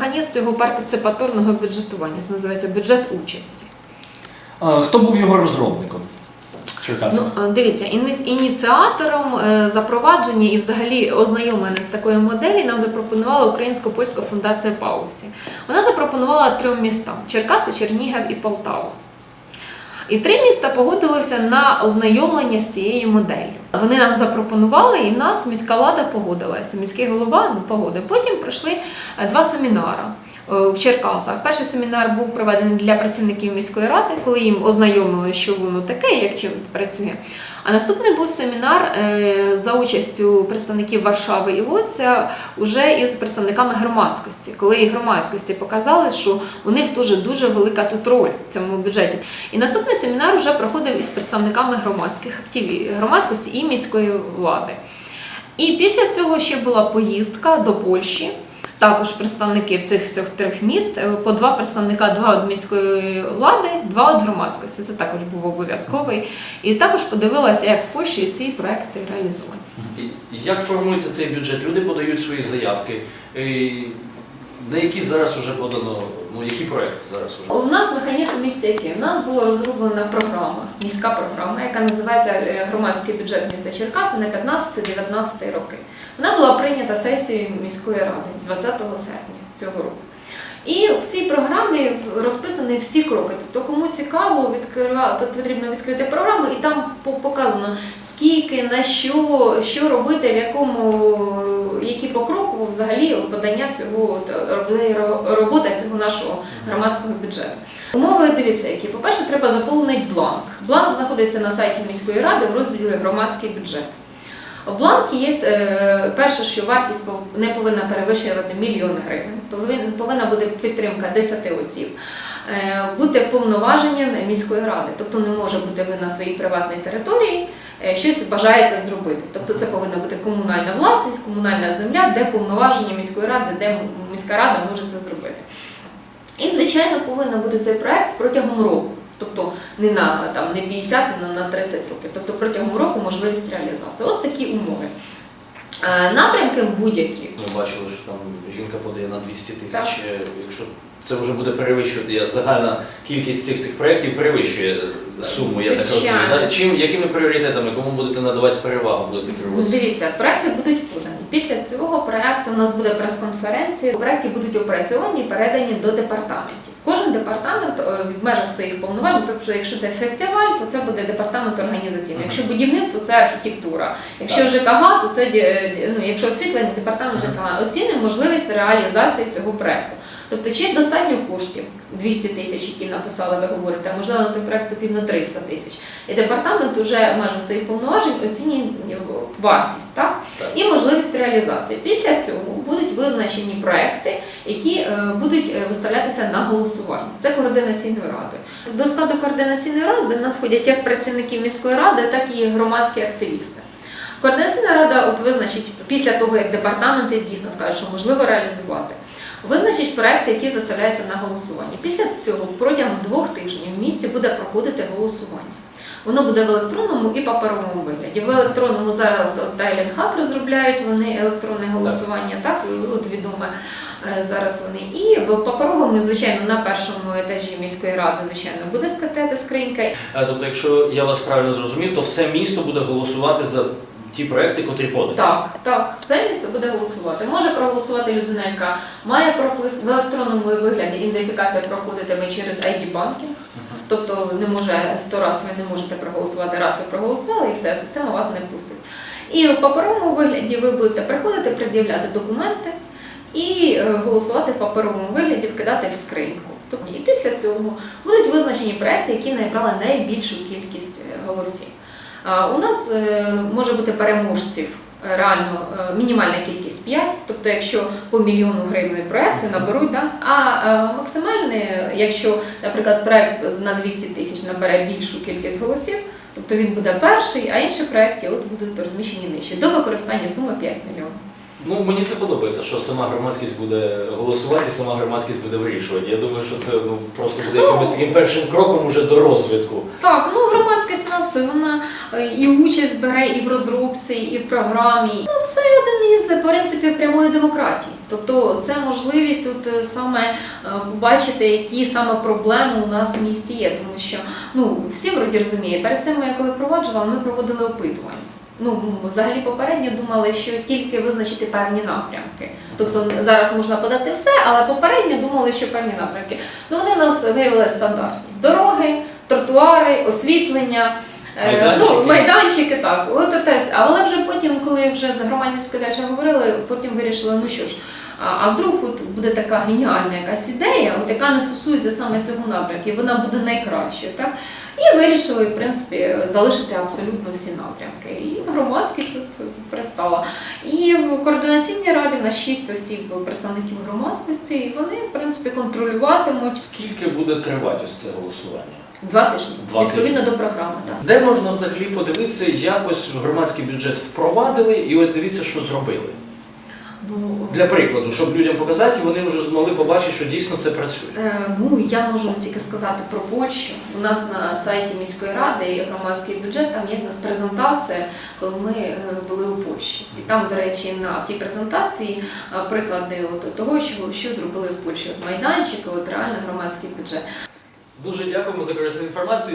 механізм цього партиципаторного бюджетування. Це називається бюджет участі. Хто був його розробником? Ну, дивіться, ініціатором е, запровадження і взагалі ознайомлення з такою моделі нам запропонувала Українсько-Польська фундація Паусі. Вона запропонувала трьом містам: Черкаси, Чернігів і Полтава. І три міста погодилися на ознайомлення з цією моделлю. Вони нам запропонували, і нас міська влада погодилася. Міський голова погодив. Потім пройшли е, два семінари в Черкасах. Перший семінар був проведений для працівників міської ради, коли їм ознайомили, що воно таке, як чим працює. А наступний був семінар е, за участю представників Варшави і Лоця уже із представниками громадськості, коли і громадськості показали, що у них дуже дуже велика тут роль в цьому бюджеті. І наступний семінар вже проходив із представниками громадських активів громадськості і міської влади. І після цього ще була поїздка до Польщі. Також представників цих всіх трьох міст, е, по два представника, два від міської влади, два від громадськості. Це також був обов'язковий. І також подивилася, як в Польщі ці проекти реалізовані. Як формується цей бюджет? Люди подають свої заявки. На які зараз вже подано, ну які проекти зараз уже? У нас механізм місця який? У нас була розроблена програма, міська програма, яка називається е, громадський бюджет міста Черкаси на 15-19 роки. Вона була прийнята сесією міської ради 20 серпня цього року. І в цій програмі розписані всі кроки. Тобто, кому цікаво, відкрива... потрібно відкрити програму, і там по- показано, скільки, на що, що робити, в якому, які покроково взагалі подання цього от, робота цього нашого громадського бюджету. Умови дивіться, які по-перше, треба заповнити бланк. Бланк знаходиться на сайті міської ради в розділі громадський бюджет. В є е, перше, що вартість не повинна перевищувати мільйон гривень. Повинна бути підтримка 10 осіб. Е, Бути повноваженням міської ради, тобто не може бути ви на своїй приватній території е, щось бажаєте зробити. Тобто це повинна бути комунальна власність, комунальна земля, де повноваження міської ради, де міська рада може це зробити. І, звичайно, повинен бути цей проект протягом року. Тобто не на там не 50, не на 30 років. Тобто протягом року можливість реалізації. От такі умови. Е, Напрямки будь-які. Ми бачили, що там жінка подає на 200 тисяч. Е, Якщо це вже буде перевищувати, я- загальна кількість цих цих проєктів перевищує суму, я так розумію. Да? Чим, якими пріоритетами, кому будете надавати перевагу, будете керуватися? Дивіться, проекти будуть подані. Після цього проекту у нас буде прес-конференція. Проекти будуть опрацьовані і передані до департаментів. Кожен департамент е, в межах своїх повноважень, тобто, якщо це фестиваль, то це буде департамент організаційний. Якщо будівництво, це архітектура. Якщо ЖКГ, то це ну, якщо освітлення, департамент. ЖКГ оцінює можливість реалізації цього проекту. Тобто, чи достатньо коштів 200 тисяч, які написали, ви говорите, а можливо на той проект потрібно 300 тисяч. І департамент вже майже своїх повноважень оцінює вартість, так? І можливість реалізації. Після цього будуть визначені проекти, які е, будуть е, виставлятися на голосування. Це координаційної ради. До складу координаційної ради в нас входять як працівники міської ради, так і громадські активісти. Координаційна рада от визначить після того, як департаменти дійсно скажуть, що можливо реалізувати. Визначить проекти, які виставляються на голосування. Після цього протягом двох тижнів в місті буде проходити голосування. Воно буде в електронному і паперовому вигляді. В електронному зараз от Тайлінг Hub розробляють вони електронне голосування, так, от відоме е, зараз вони. І в паперовому, звичайно, на першому етажі міської ради, звичайно, буде скатета скринька. Е, Тобто, якщо я вас правильно зрозумів, то все місто буде голосувати за ті проекти, котрі подані. Так, так, все місто буде голосувати. Може проголосувати людина, яка має пропис в електронному вигляді. Ідентифікація проходитиме через ID банкінг. Тобто не може сто раз ви не можете проголосувати, раз ви проголосували і все, система вас не пустить. І в паперовому вигляді ви будете приходити, пред'являти документи і е, голосувати в паперовому вигляді, вкидати в скриньку. Тобто, і після цього будуть визначені проекти, які набрали найбільшу кількість е, голосів. У нас е, може бути переможців реально е, мінімальна кількість 5, тобто якщо по мільйону гривень проекти наберуть, да? а е, максимальне, якщо, наприклад, проект на 200 тисяч набере більшу кількість голосів, тобто він буде перший, а інші проекти от будуть розміщені нижче. До використання суми 5 мільйонів. Ну мені це подобається, що сама громадськість буде голосувати, і сама громадськість буде вирішувати. Я думаю, що це ну просто буде якимось таким першим кроком уже до розвитку. Так, ну громадськість у нас вона е, і участь бере і в розробці, і в програмі. Ну це один із принципів прямої демократії. Тобто це можливість от е, саме е, побачити, які саме проблеми у нас в місті є, тому що ну всі вроді розуміють, перед цим коли впроваджувала, ми проводили опитування. Ну, взагалі попередньо думали, що тільки визначити певні напрямки. Тобто зараз можна подати все, але попередньо думали, що певні напрямки. Ну вони у нас виявили стандартні: дороги, тротуари, освітлення. е, Майданчики. Ну, майданчики, так, от те. Але вже потім, коли вже з громадські речі говорили, потім вирішили, ну що ж, а, вдруг от буде така геніальна якась ідея, от яка не стосується саме цього напрямку, і вона буде найкращою. Так? І вирішили, в принципі, залишити абсолютно всі напрямки. І громадськість от пристала. І в координаційній раді на шість осіб представників громадськості, і вони, в принципі, контролюватимуть Скільки буде тривати ось це голосування? два тижні Два відповідно тижні. до програми. Так. Де можна взагалі подивитися, якось громадський бюджет впровадили, і ось дивіться, що зробили. Для прикладу, щоб людям показати, і вони вже змогли побачити, що дійсно це працює. Е, Ну, я можу тільки сказати про Польщу. У нас на сайті міської ради є громадський бюджет, там є у нас презентація, коли ми е, були у Польщі. І там, до речі, на тій презентації е, приклади от того, що, що зробили в Польщі. От майданчики, от реально громадський бюджет. Дуже дякуємо за корисну інформацію.